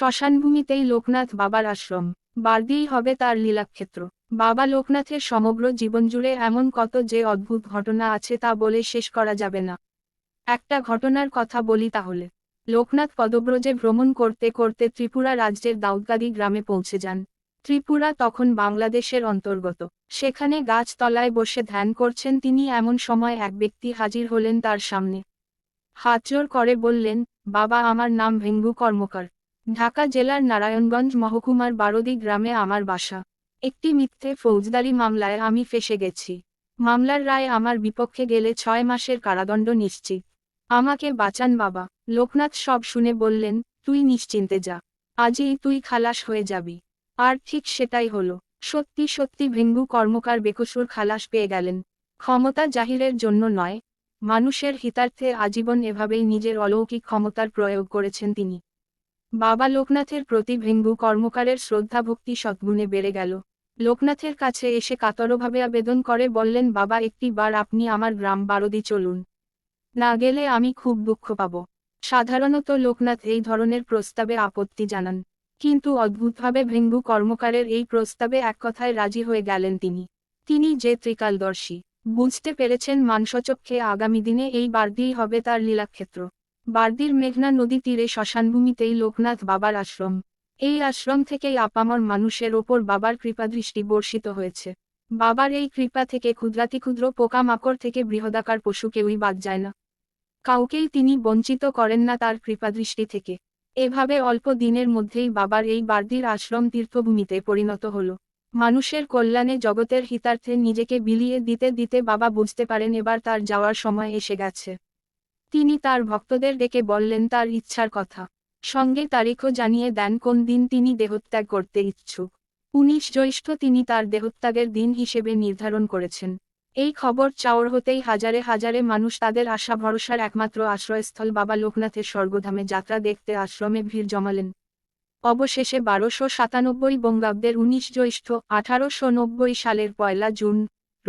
শ্মশানভূমিতেই লোকনাথ বাবার আশ্রম। বারদিই হবে তার লীলাক্ষেত্র। বাবা লোকনাথের সমগ্র জীবন জুড়ে এমন কত যে অদ্ভুত ঘটনা আছে তা বলে শেষ করা যাবে না। একটা ঘটনার কথা বলি তাহলে। লোকনাথ পদব্রজে ভ্রমণ করতে করতে ত্রিপুরা রাজ্যের দাউদগাদি গ্রামে পৌঁছে যান। ত্রিপুরা তখন বাংলাদেশের অন্তর্গত। সেখানে গাছতলায় বসে ধ্যান করছেন তিনি এমন সময় এক ব্যক্তি হাজির হলেন তার সামনে। হাতজোর করে বললেন, বাবা, আমার নাম ভেঙ্গু কর্মকার। ঢাকা জেলার নারায়ণগঞ্জ মহকুমার বারদি গ্রামে আমার বাসা। একটি মিথ্যে ফৌজদারি মামলায় আমি ফেসে গেছি। মামলার রায় আমার বিপক্ষে গেলে ছয় মাসের কারাদণ্ড নিশ্চিত। আমাকে বাঁচান বাবা। লোকনাথ সব শুনে বললেন, তুই নিশ্চিন্তে যা। আজই তুই খালাস হয়ে যাবি। আর ঠিক সেটাই হলো। সত্যি সত্যি ভেঙ্গু কর্মকার বেকসুর খালাস পেয়ে গেলেন। ক্ষমতা জাহিরের জন্য নয়। মানুষের হিতার্থে আজীবন এভাবেই নিজের অলৌকিক ক্ষমতার প্রয়োগ করেছেন তিনি। বাবা লোকনাথের প্রতি ভেঙ্গু কর্মকারের শ্রদ্ধা ভক্তি সদ্গুণে বেড়ে গেল। লোকনাথের কাছে এসে কাতরভাবে আবেদন করে, বললেন, বাবা, একটি বার আপনি আমার গ্রাম বারদি চলুন। না গেলে আমি খুব দুঃখ পাব। সাধারণত লোকনাথ এই ধরনের প্রস্তাবে আপত্তি জানান। কিন্তু অদ্ভুতভাবে ভেঙ্গু কর্মকারের এই প্রস্তাবে এক কথায় রাজি হয়ে গেলেন তিনি। তিনি যে ত্রিকালদর্শী, বুঝতে পেরেছেন মানসচক্ষে আগামী দিনে এই বারদিই হবে তার লীলাক্ষেত্র। বারদির মেঘনা নদী তীরে শ্মশানভূমিতেই লোকনাথ বাবার আশ্রম। এই আশ্রম থেকেই আপামর মানুষের ওপর বাবার কৃপাদৃষ্টি বর্ষিত হয়েছে। বাবার এই কৃপা থেকে ক্ষুদ্রাতি ক্ষুদ্র পোকামাকড় থেকে বৃহদাকার পশু কেউই বাদ যায় না। কাউকেই তিনি বঞ্চিত করেন না তার কৃপাদৃষ্টি থেকে। এভাবে অল্প দিনের মধ্যেই বাবার এই বারদির আশ্রম তীর্থভূমিতে পরিণত হল। মানুষের কল্যাণে জগতের হিতার্থে নিজেকে বিলিয়ে দিতে দিতে বাবা বুঝতে পারেন এবার তার যাওয়ার সময় এসে গেছে। তিনি তার ভক্তদের ডেকে বললেন, তার ইচ্ছার কথা। সঙ্গে তারিখও জানিয়ে দেন কোন দিন তিনি দেহত্যাগ করতে ইচ্ছুক। উনিশ জ্যৈষ্ঠ তিনি তার দেহত্যাগের দিন হিসেবে নির্ধারণ করেছেন। এই খবর চাওর হতেই হাজারে হাজারে মানুষ তাদের আশা ভরসার একমাত্র আশ্রয়স্থল বাবা লোকনাথের স্বর্গধামে যাত্রা দেখতে আশ্রমে ভিড় জমালেন। অবশেষে বারোশো সাতানব্বই বঙ্গাব্দের উনিশ জ্যৈষ্ঠ আঠারোশো নব্বই সালের পয়লা জুন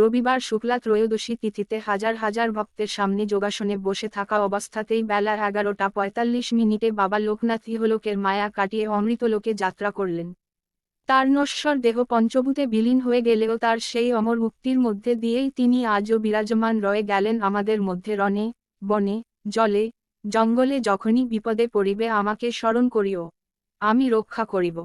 রবিবার শুক্লা ত্রয়োদশী তিথিতে হাজার হাজার ভক্তের সামনে যোগাসনে বসে থাকা অবস্থাতেই বেলা এগারোটা পঁয়তাল্লিশ মিনিটে বাবা লোকনাথ ইহলোকের মায়া কাটিয়ে অমৃতলোকে যাত্রা করলেন। তার নশ্বর দেহ পঞ্চভূতে বিলীন হয়ে গেলেও তার সেই অমর মুক্তির মধ্যে দিয়েই তিনি আজও বিরাজমান রয়ে গেলেন আমাদের মধ্যে রণে, বনে, জলে, জঙ্গলে যখনই বিপদে পড়িবে আমাকে স্মরণ করিও। আমি রক্ষা করিব।